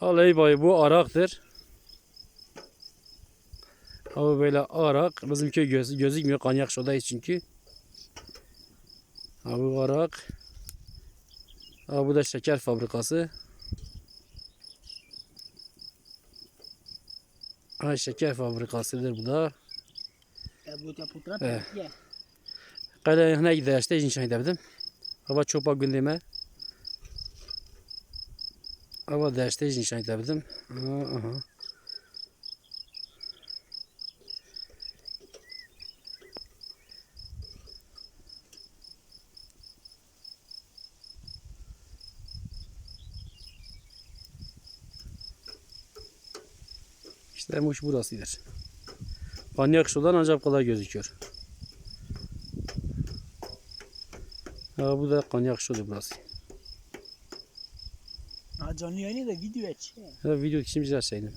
Alay bay bu araktır. Ama böyle arak. Bizim köy göz, gözükmüyor kanyak şodayız çünkü. Ha bu arak. Ha bu da şeker fabrikası. Ha şeker fabrikasıdır bu da. E, bu da putra. Kale ne gider işte inşa edebildim. Hava çopa gündeme. Hava derste inşa edebildim. Aha, aha. İşte Muş burasıdır. Panyak sudan ancak kolay gözüküyor. Ha bu da konyak şudur burası. Canlı yayını da video aç. Ha, video güzel şeydim.